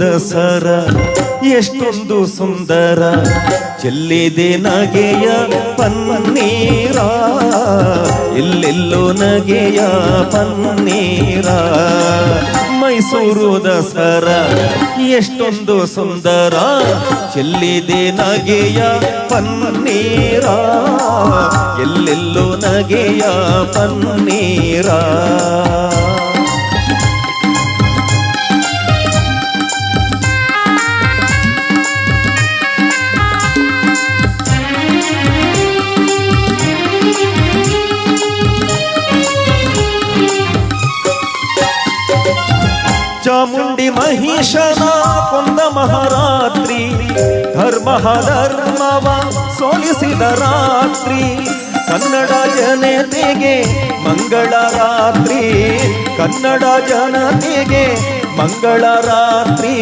ದಸರ ಎಷ್ಟೊಂದು ಸುಂದರ. ಚೆಲ್ಲಿದೆ ನಗೆಯ ಪನ್ನೀರ, ಎಲ್ಲೆಲ್ಲೋ ನಗೆಯ ಪನ್ನೀರ. ಮೈಸೂರು ದಸರ, ಎಷ್ಟೊಂದು ಸುಂದರ. ಚೆಲ್ಲಿದೆ ನಗೆಯ ಪನ್ನೀರ, ಎಲ್ಲೆಲ್ಲೋ ನಗೆಯ ಪನ್ನೀರ. ಚಾಮುಂಡಿ ಮಹಿಷನ ಕೊಂದ ಮಹಾರಾತ್ರಿ, ಧರ್ಮ ಧರ್ಮವ ಸೋಲಿಸಿದ ರಾತ್ರಿ, ಕನ್ನಡ ಜನತೆಗೆ ಮಂಗಳ ರಾತ್ರಿ, ಕನ್ನಡ ಜನತೆಗೆ ಮಂಗಳ ರಾತ್ರಿ,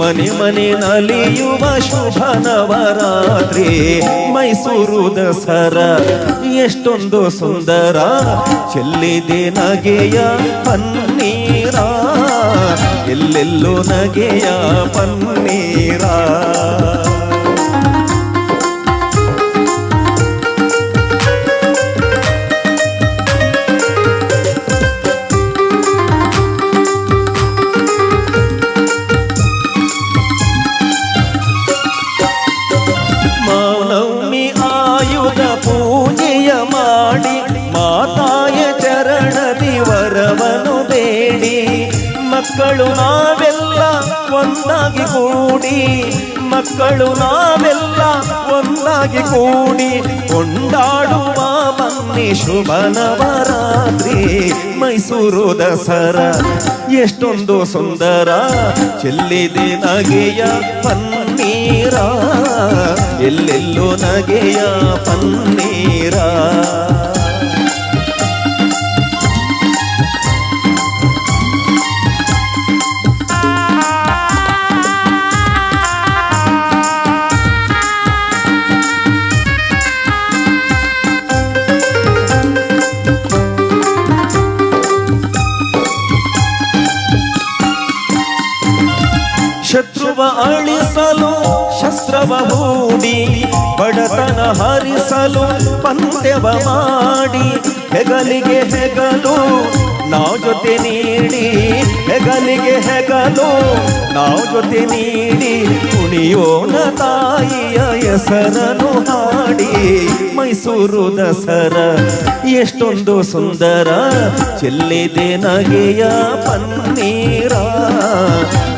ಮನೆ ಮನೆ ನಲಿಯುವ ಶುಭ ನವರಾತ್ರಿ, ಮೈಸೂರು ದಸರ ಎಷ್ಟೊಂದು ಸುಂದರ, ಚೆಲ್ಲಿದೆ ನಗೆಯ ಪನ್ನೀರ ಎಲ್ಲೆಲ್ಲೋ ನಗೆಯ ಪನ್ನೀರ ಮಕ್ಕಳು ನಾವೆಲ್ಲ ಒಂದಾಗಿ ಕೂಡಿ, ಮಕ್ಕಳು ನಾವೆಲ್ಲ ಒಂದಾಗಿ ಕೂಡಿ ಕೊಂಡಾಡುವ ಬನ್ನಿ ಶುಭ ನವರಾತ್ರಿ ಮೈಸೂರು ದಸರ ಎಷ್ಟೊಂದು ಸುಂದರ ಚೆಲ್ಲಿದೆ ನಗೆಯ ಪನ್ನೀರ, ಎಲ್ಲೆಲ್ಲೋ ನಗೆಯ ಪನ್ನೀರ. ಶತ್ರುವ ಅಳಿಸಲು ಶಸ್ತ್ರವ ಹೂಡಿ ಬಡತನ ಹರಿಸಲು ಪಂದ್ಯವ ಮಾಡಿ ಹೆಗಲಿಗೆ ಹೆಗಲು, ನಾವು ಜೊತೆ ನೀಡಿ ಹೆಗಲಿಗೆ ಹೆಗಲು, ನಾವು ಜೊತೆ ನೀಡಿ ಕುಣಿಯೋಣ ತಾಯಿಯ ಹೆಸರನ್ನು ಹಾಡಿ. ಮೈಸೂರು ದಸರ ಎಷ್ಟೊಂದು ಸುಂದರ, ಚೆಲ್ಲಿದೆ ನಗೆಯ ಪನ್ನೀರ,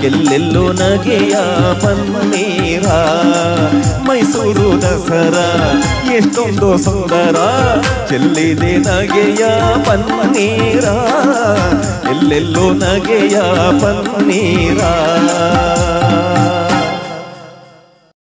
ಎಲ್ಲೆಲ್ಲೂ ನಗೆಯ ಪನ್ನೀರ. ಮೈಸೂರು ದಸರ ಎಷ್ಟೊಂದು ಸುಂದರ, ಚೆಲ್ಲಿದೆ ನಗೆಯ ಪನ್ನೀರ ಎಲ್ಲೆಲ್ಲೋ ನಗೆಯ ಪನ್ನೀರ